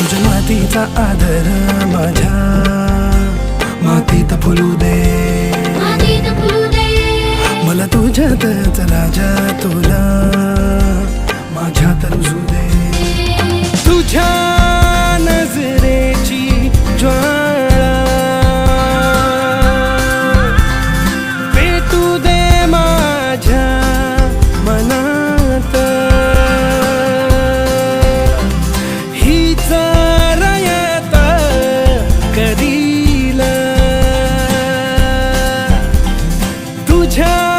तुझ्या मातीचा आदर माझ्या. मातीत फुलू दे. मातीत फुलू दे. मला तुझ्यातच राजा तुला. time